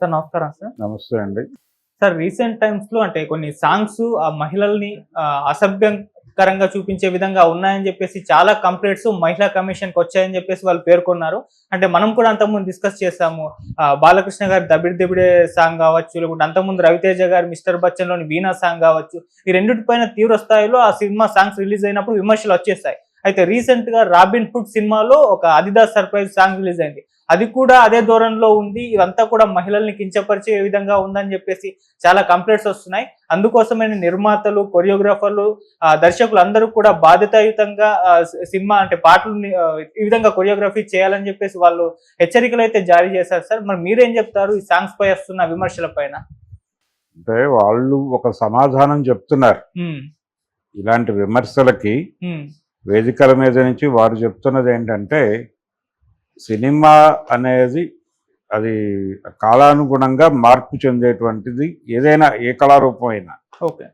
Sir నమస్కారం sir. నమస్తే అండి. సార్ రీసెంట్ టైమ్స్లో అంటే కొన్ని సాంగ్స్ ఆ మహిళల్ని అసభ్యకరంగా చూపించే విధంగా ఉన్నాయని చెప్పేసి చాలా కంప్లైంట్స్ మహిళా కమిషన్కి వచ్చాయని చెప్పేసి వాళ్ళు పేర్కొన్నారు. అంటే మనం కూడా అంతకుముందు డిస్కస్ చేసాము బాలకృష్ణ గారి దబిడి దబిడే సాంగ్ కావచ్చు లేకుంటే అంతకుముందు రవితేజ గారి మిస్టర్ బచ్చన్లోని వీణా సాంగ్ కావచ్చు ఈ రెండింటిపైన తీవ్ర స్థాయిలో ఆ సినిమా సాంగ్స్ రిలీజ్ అయినప్పుడు విమర్శలు వచ్చేసాయి. అయితే రీసెంట్గా రాబిన్ హుడ్ సినిమాలో ఒక అదిదాస్ సర్ప్రైజ్ సాంగ్ రిలీజ్ అయింది. అది కూడా అదే ధోరణిలో ఉంది. ఇదంతా కూడా మహిళల్ని కించపరిచే విధంగా ఉందని చెప్పేసి చాలా కంప్లైంట్స్ వస్తున్నాయి. అందుకోసమే నిర్మాతలు కొరియోగ్రాఫర్లు ఆ, దర్శకులు అందరూ కూడా బాధ్యతాయుతంగా సినిమా అంటే పాటలు ఈ విధంగా కొరియోగ్రఫీ చేయాలని చెప్పేసి వాళ్ళు హెచ్చరికలు అయితే జారీ చేశారు. సార్ మరి మీరేం చెప్తారు ఈ సాంగ్స్ పై వస్తున్న విమర్శల పైన? అంటే వాళ్ళు ఒక సమాధానం చెప్తున్నారు. ఇలాంటి విమర్శలకి వేదికల మీద నుంచి వారు చెప్తున్నది ఏంటంటే సినిమా అనేది అది కాలానుగుణంగా మార్పు చెందేటువంటిది ఏదైనా ఏ కళారూపం అయినా. ఓకే.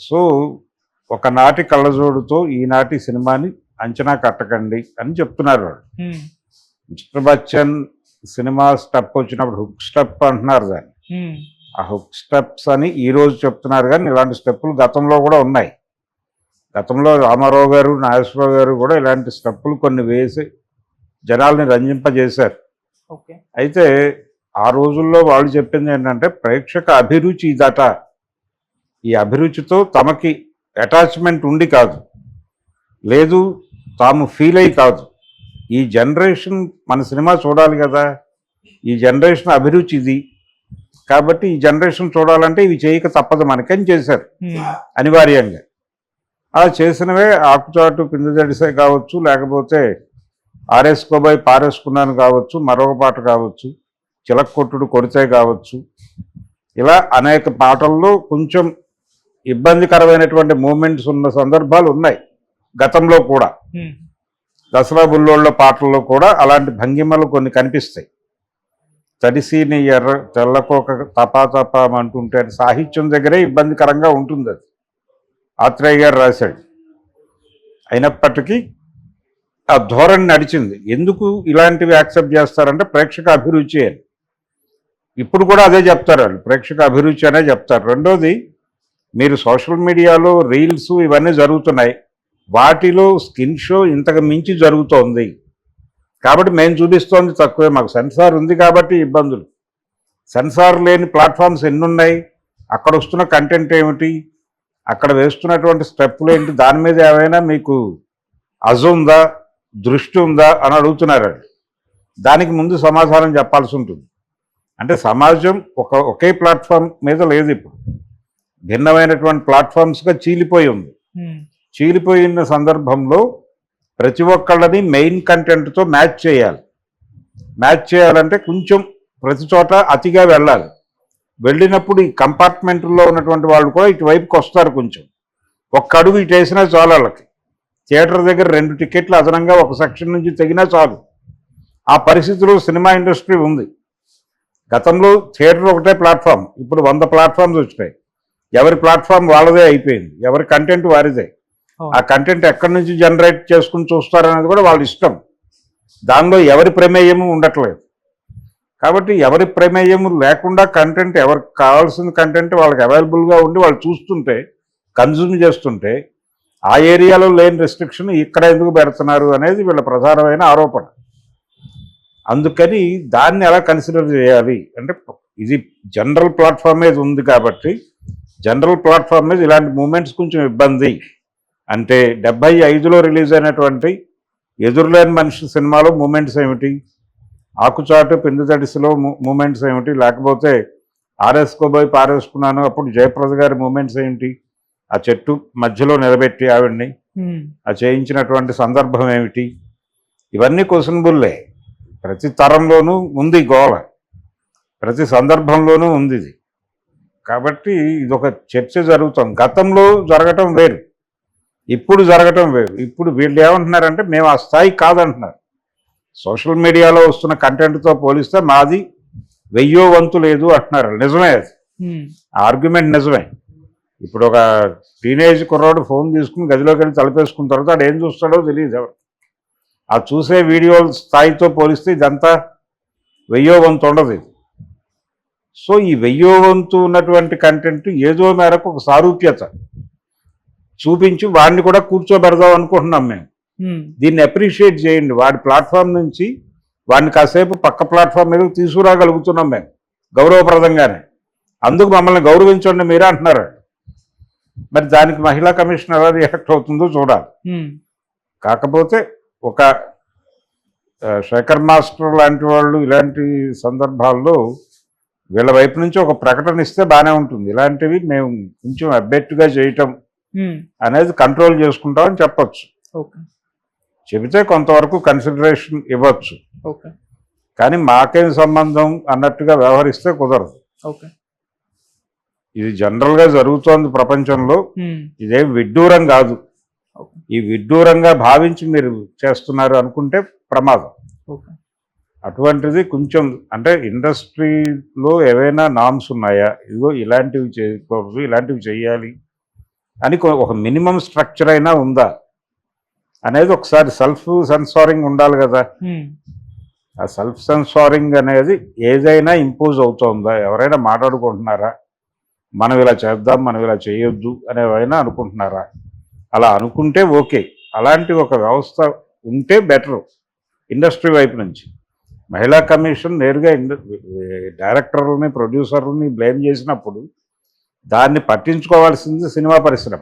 సో ఒకనాటి కళ్ళజోడుతో ఈనాటి సినిమాని అంచనా కట్టకండి అని చెప్తున్నారు వాళ్ళు. మిస్టర్ బచ్చన్ సినిమా స్టెప్ వచ్చినప్పుడు హుక్ స్టెప్ అంటున్నారు దాన్ని. ఆ హుక్ స్టెప్స్ అని ఈ రోజు చెప్తున్నారు కానీ ఇలాంటి స్టెప్పులు గతంలో కూడా ఉన్నాయి. గతంలో రామారావు గారు నాగేశ్వరరావు గారు కూడా ఇలాంటి స్టెప్పులు కొన్ని వేసి జనాల్ని రంజింపజేశారు. అయితే ఆ రోజుల్లో వాళ్ళు చెప్పింది ఏంటంటే ప్రేక్షక అభిరుచి ఇదట. ఈ అభిరుచితో తమకి అటాచ్మెంట్ ఉండి కాదు. లేదు తాము ఫీల్ అయ్యి కాదు. ఈ జనరేషన్ మన సినిమా చూడాలి కదా. ఈ జనరేషన్ అభిరుచి ఇది. కాబట్టి ఈ జనరేషన్ చూడాలంటే ఇవి చేయక తప్పదు మనకని చేశారు? అనివార్యంగా. అలా చేసినవే ఆకుచాటు పిండి జడిసే కావచ్చు లేకపోతే ఆరేసుకోబోయి పారేసుకున్నాను కావచ్చు మరొక పాట కావచ్చు చిలక కొట్టుడు కొడితే కావచ్చు. ఇలా అనేక పాటల్లో కొంచెం ఇబ్బందికరమైనటువంటి మూమెంట్స్ ఉన్న సందర్భాలు ఉన్నాయి. గతంలో కూడా. దసరా బుల్లోళ్ళ పాటల్లో కూడా అలాంటి భంగిమలు కొన్ని కనిపిస్తాయి. తడిసీని ఎర్ర తెల్లకోక తపా తపా అంటుంటే సాహిత్యం దగ్గరే ఇబ్బందికరంగా ఉంటుంది అది ఆత్రేయ గారు రాశాడు. అయినప్పటికీ ఆ ధోరణి నడిచింది. ఎందుకు ఇలాంటివి యాక్సెప్ట్ చేస్తారంటే ప్రేక్షక అభిరుచి అని. ఇప్పుడు కూడా అదే చెప్తారు. వాళ్ళు ప్రేక్షక అభిరుచి అనే చెప్తారు. రెండోది మీరు సోషల్ మీడియాలో రీల్స్ ఇవన్నీ జరుగుతున్నాయి. వాటిలో స్కిన్ షో ఇంతకు మించి జరుగుతోంది. కాబట్టి మేము చూపిస్తోంది తక్కువే. మాకు సెన్సార్ ఉంది కాబట్టి ఇబ్బందులు. సెన్సార్ లేని ప్లాట్ఫామ్స్ ఎన్ని ఉన్నాయి అక్కడ వస్తున్న కంటెంట్ ఏమిటి? అక్కడ వేస్తున్నటువంటి స్టెప్పులు ఏంటి? దాని మీద ఏమైనా మీకు అజు ఉందా? దృష్టి ఉందా అని అడుగుతున్నారు. దానికి ముందు సమాధానం చెప్పాల్సి ఉంటుంది. అంటే సమాజం ఒక ఒకే ప్లాట్ఫామ్ మీద లేదు ఇప్పుడు. భిన్నమైనటువంటి ప్లాట్ఫామ్స్గా చీలిపోయి ఉంది. చీలిపోయిన సందర్భంలో ప్రతి ఒక్కళ్ళని మెయిన్ కంటెంట్తో మ్యాచ్ చేయాలి. మ్యాచ్ చేయాలంటే కొంచెం ప్రతి చోట అతిగా వెళ్ళాలి. వెళ్ళినప్పుడు ఈ కంపార్ట్మెంట్లో ఉన్నటువంటి వాళ్ళు కూడా ఇటువైపుకి వస్తారు కొంచెం. ఒక్క అడుగు ఇటు వేసినా చాలు వాళ్ళకి. థియేటర్ దగ్గర రెండు టికెట్లు అదనంగా ఒక సెక్షన్ నుంచి తెగినా చాలు. ఆ పరిస్థితిలో సినిమా ఇండస్ట్రీ ఉంది. గతంలో థియేటర్ ఒకటే ప్లాట్ఫామ్. ఇప్పుడు వంద ప్లాట్ఫామ్స్ వచ్చినాయి. ఎవరి ప్లాట్ఫామ్ వాళ్ళదే అయిపోయింది. ఎవరి కంటెంట్ వారిదే. ఆ కంటెంట్ ఎక్కడి నుంచి జనరేట్ చేసుకుని చూస్తారనేది కూడా వాళ్ళ ఇష్టం. దానిలో ఎవరి ప్రమేయము ఉండట్లేదు. కాబట్టి ఎవరి ప్రమేయము లేకుండా కంటెంట్ ఎవరికి కావాల్సిన కంటెంట్ వాళ్ళకి అవైలబుల్గా ఉండి వాళ్ళు చూస్తుంటే కన్జ్యూమ్ చేస్తుంటే ఆ ఏరియాలో లేని రెస్ట్రిక్షన్ ఇక్కడ ఎందుకు పెడుతున్నారు అనేది వీళ్ళ ప్రధానమైన ఆరోపణ. అందుకని దాన్ని ఎలా కన్సిడర్ చేయాలి? అంటే ఇది జనరల్ ప్లాట్ఫామ్ మీద ఉంది కాబట్టి జనరల్ ప్లాట్ఫామ్ మీద ఇలాంటి మూమెంట్స్ కొంచెం ఇబ్బంది. అంటే డెబ్బై ఐదులో రిలీజ్ అయినటువంటి ఎదురులేని మనిషి సినిమాలో మూమెంట్స్ ఏమిటి? ఆకుచాటు పిండి తడిసిలో మూమెంట్స్ ఏమిటి? లేకపోతే ఆరేసుకోబోయి పారేసుకున్నాను అప్పుడు జయప్రద గారి మూమెంట్స్ ఏమిటి? ఆ చెట్టు మధ్యలో నిలబెట్టి ఆవిడ్ని ఆ చేయించినటువంటి సందర్భం ఏమిటి? ఇవన్నీ క్వశ్చనబుల్లే. ప్రతి తరంలోనూ ఉంది గోల ప్రతి సందర్భంలోనూ ఉంది ఇది. కాబట్టి ఇది ఒక చర్చ జరుగుతుంది గతంలో జరగటం వేరు. ఇప్పుడు జరగటం వేరు. ఇప్పుడు వీళ్ళు ఏమంటున్నారంటే మేము ఆ స్థాయి కాదంటున్నారు. సోషల్ మీడియాలో వస్తున్న కంటెంట్తో పోలిస్తే మాది వెయ్యో వంతు లేదు అంటున్నారు. నిజమే అది. ఆర్గ్యుమెంట్ నిజమే. ఇప్పుడు ఒక టీనేజ్ కుర్రాడు ఫోన్ తీసుకుని గదిలోకి వెళ్ళి తలపేసుకున్న తర్వాత ఆడు ఏం చూస్తాడో తెలియదు ఎవరు. ఆ చూసే వీడియో స్థాయితో పోలిస్తే ఇదంతా వెయ్యో వంతు ఉండదు ఇది. సో ఈ వెయ్యో వంతు ఉన్నటువంటి కంటెంట్ ఏదో మేరకు ఒక సారూప్యత. చూపించి వాడిని కూడా కూర్చోబెడదాం అనుకుంటున్నాం మేము. దీన్ని అప్రిషియేట్ చేయండి. వాడి ప్లాట్ఫామ్ నుంచి వాడిని కాసేపు పక్క ప్లాట్ఫామ్ మీద తీసుకురాగలుగుతున్నాం మేము గౌరవప్రదంగానే. అందుకు మమ్మల్ని గౌరవించండి మీరే అంటున్నారు. మరి దానికి మహిళా కమిషన్ ఎలా రియాక్ట్ అవుతుందో చూడాలి. కాకపోతే ఒక శేఖర్ మాస్టర్ లాంటి వాళ్ళు ఇలాంటి సందర్భాల్లో వీళ్ళ వైపు నుంచి ఒక ప్రకటన ఇస్తే బాగానే ఉంటుంది. ఇలాంటివి మేము కొంచెం అబ్బెట్టుగా చేయటం అనేది కంట్రోల్ చేసుకుంటామని చెప్పొచ్చు. చెబితే కొంతవరకు కన్సిడరేషన్ ఇవ్వచ్చు. కానీ మాకేం సంబంధం అన్నట్టుగా వ్యవహరిస్తే కుదరదు. ఇది జనరల్గా జరుగుతోంది ప్రపంచంలో. ఇదేం విడ్డూరం కాదు. ఈ విడ్డూరంగా భావించి మీరు చేస్తున్నారు అనుకుంటే ప్రమాదం. అటువంటిది కొంచెం అంటే ఇండస్ట్రీలో ఏవైనా నామ్స్ ఉన్నాయా? ఇదిగో ఇలాంటివి చేయకూడదు ఇలాంటివి చేయాలి అని ఒక మినిమం స్ట్రక్చర్ అయినా ఉందా? అనేది ఒకసారి సెల్ఫ్ సెన్సారింగ్ ఉండాలి కదా. ఆ సెల్ఫ్ సెన్సారింగ్ అనేది ఏదైనా ఇంపోజ్ అవుతోందా? ఎవరైనా మాట్లాడుకుంటున్నారా? మనం ఇలా చేద్దాం మనం ఇలా చేయొద్దు అనేవైనా అనుకుంటున్నారా? అలా అనుకుంటే ఓకే. అలాంటి ఒక వ్యవస్థ ఉంటే బెటర్. ఇండస్ట్రీ వైపు నుంచి. మహిళా కమిషన్ నేరుగా ఇండ- డైరెక్టర్ని ప్రొడ్యూసర్ని బ్లేమ్ చేసినప్పుడు దాన్ని పట్టించుకోవాల్సింది సినిమా పరిశ్రమ.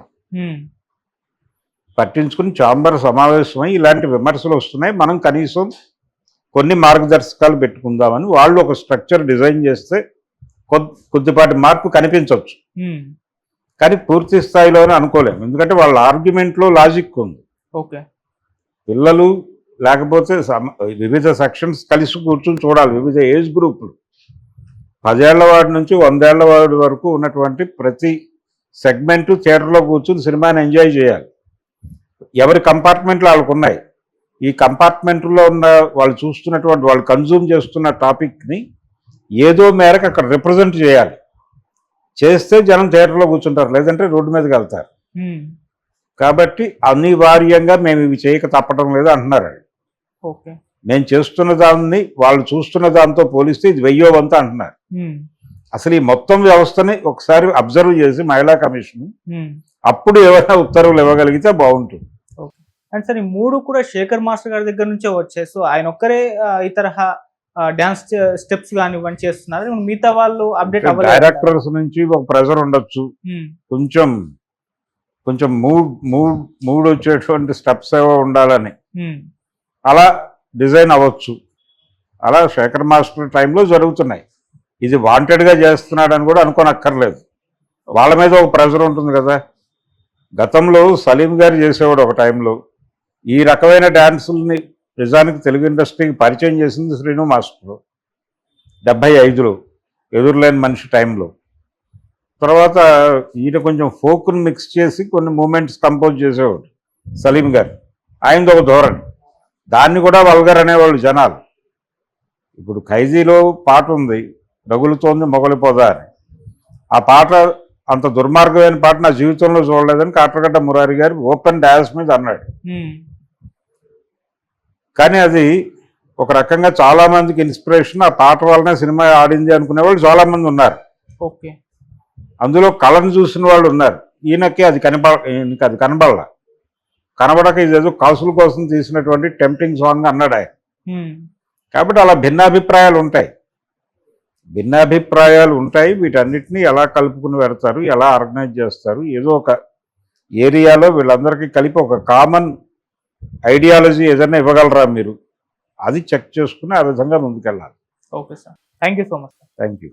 పట్టించుకుని చాంబర్ సమావేశమై ఇలాంటి విమర్శలు వస్తున్నాయి. మనం కనీసం కొన్ని మార్గదర్శకాలు పెట్టుకుందామని వాళ్ళు ఒక స్ట్రక్చర్ డిజైన్ చేస్తే కొద్దిపాటి మార్పు కనిపించవచ్చు. కానీ పూర్తి స్థాయిలోనే అనుకోలేము ఎందుకంటే వాళ్ళ ఆర్గ్యుమెంట్లో లాజిక్ ఉంది. ఓకే. పిల్లలు లేకపోతే వివిధ సెక్షన్స్ కలిసి కూర్చుని చూడాలి. వివిధ ఏజ్ గ్రూపులు. పదేళ్ళ వాడి నుంచి వందేళ్ళ వాడి వరకు ఉన్నటువంటి ప్రతి సెగ్మెంట్ థియేటర్లో కూర్చుని సినిమాని ఎంజాయ్ చేయాలి. ఎవరి కంపార్ట్మెంట్లు వాళ్ళకు ఉన్నాయి. ఈ కంపార్ట్మెంట్లో ఉన్న వాళ్ళు చూస్తున్నటువంటి వాళ్ళు కన్జ్యూమ్ చేస్తున్న టాపిక్ని ఏదో మేరకు అక్కడ రిప్రజెంట్ చేయాలి. చేస్తే జనం థియేటర్లో కూర్చుంటారు లేదంటే రోడ్డు మీదకి వెళ్తారు. కాబట్టి అనివార్యంగా మేము ఇవి చేయక తప్పడం లేదు అంటున్నారు. ఓకే. మేము చేస్తున్న దాన్ని వాళ్ళు చూస్తున్న దాంతో పోలిస్తే ఇది వెయ్యో వంత అంటున్నారు. అసలు ఈ మొత్తం వ్యవస్థని ఒకసారి అబ్జర్వ్ చేసి మహిళా కమిషన్. అప్పుడు ఏమైనా ఉత్తర్వులు ఇవ్వగలిగితే బాగుంటుంది. అండ్ సార్ ఈ మూడు కూడా శేఖర్ మాస్టర్ గారి దగ్గర నుంచే వచ్చాయి. సో ఆయన ఒక్కరే ఈ తరహా డాన్స్ స్టెప్స్ కానివ్వండి చేస్తున్నారు. మిగతా వాళ్ళు అప్డేట్ డైరెక్టర్స్ నుంచి ఒక ప్రెజర్ ఉండొచ్చు. కొంచెం కొంచెం మూడ్ మూడ్ మూడ్ వచ్చేటువంటి స్టెప్స్ ఏవో ఉండాలని. అలా డిజైన్ అవ్వచ్చు. అలా శేఖర్ మాస్టర్ టైంలో జరుగుతున్నాయి. ఇది వాంటెడ్గా చేస్తున్నాడని కూడా అనుకోనక్కర్లేదు. వాళ్ళ మీద ఒక ప్రెజర్ ఉంటుంది కదా. గతంలో సలీం గారు చేసేవాడు ఒక టైంలో ఈ రకమైన డ్యాన్సుల్ని నిజానికి తెలుగు ఇండస్ట్రీకి పరిచయం చేసింది శ్రీను మాస్టర్. డెబ్భై ఐదులో ఎదురులేని మనిషి టైంలో. తర్వాత ఈయన కొంచెం ఫోక్ను మిక్స్ చేసి కొన్ని మూమెంట్స్ కంపోజ్ చేసేవాడు సలీం గారు. ఆయనది ఒక ధోరణి. దాన్ని కూడా వల్గర్ అనేవాళ్ళు జనాలు. ఇప్పుడు ఖైజీలో పాట ఉంది రగులుతోంది మొగలిపోదా అని. ఆ పాట అంత దుర్మార్గమైన పాట నా జీవితంలో చూడలేదని కాట్రగడ్డ మురారి గారు ఓపెన్ డాన్స్ మీద అన్నాడు. కానీ అది ఒక రకంగా చాలా మందికి ఇన్స్పిరేషన్. ఆ పాట వల్లనే సినిమా ఆడింది అనుకునే వాళ్ళు చాలా మంది ఉన్నారు. ఓకే. అందులో కళను చూసిన వాళ్ళు ఉన్నారు. ఈయనకి అది కనబ ఈయనకి అది కనబడాల. కనబడక ఇదేదో కాసుల కోసం తీసినటువంటి టెంప్టింగ్ సాంగ్ అన్నాడు ఆయన. కాబట్టి అలా భిన్నాభిప్రాయాలు ఉంటాయి. భిన్నాభిప్రాయాలు ఉంటాయి. వీటన్నిటిని ఎలా కలుపుకుని పెడతారు ఎలా ఆర్గనైజ్ చేస్తారు ఏదో ఒక ఏరియాలో వీళ్ళందరికీ కలిపి ఒక కామన్ ఐడియాలజీ ఏదైనా ఇవ్వగలరా మీరు? అది చెక్ చేసుకుని ఆ విధంగా ముందుకెళ్ళాలి. Okay sir. Thank you so much thank you